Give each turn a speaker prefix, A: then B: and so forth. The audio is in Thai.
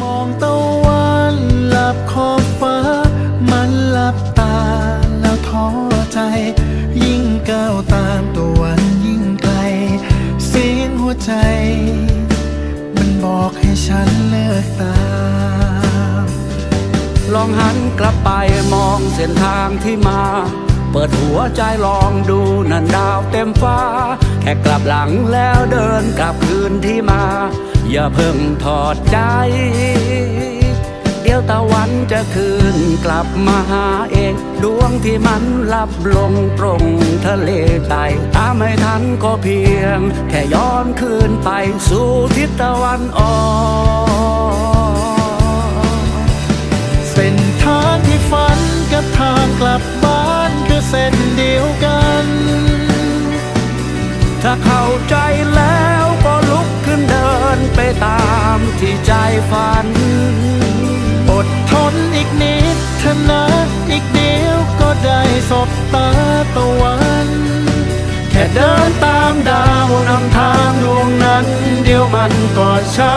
A: มองตะวันหลับขอบฟ้า มันหลับตาแล้วท้อใจ ยิ่งก้าวตามตะวันยิ่งไกล เสียงหัวใจ มันบอกให้ฉันเลิกตาม
B: ลองหันกลับไปมองเส้นทางที่มา เปิดหัวใจลองดูนันดาวเต็มฟ้า แค่กลับหลังแล้วเดินกลับคืนที่มา อย่าเพิ่งถอดใจ เดี๋ยวตะวันจะคืนกลับมาหาเอง ดวงที่มันลับลงตรงทะเลใต้ตามไม่ทันก็เพียง แค่ย้อนคืนไปสู่ทิศตะวันออก
A: เส้นทางที่ฝันกับทางกลับบ้านคือเส้นเดียวกัน
B: ถ้าเข้าใจแล้ว ที่ใจฝัน
A: อดทนอีกนิดเถอะนะอีกเดียวก็ได้สบตาตะวัน แค่เดินตามดาวนำทางดวงนั้น เดียวมันก็ช้า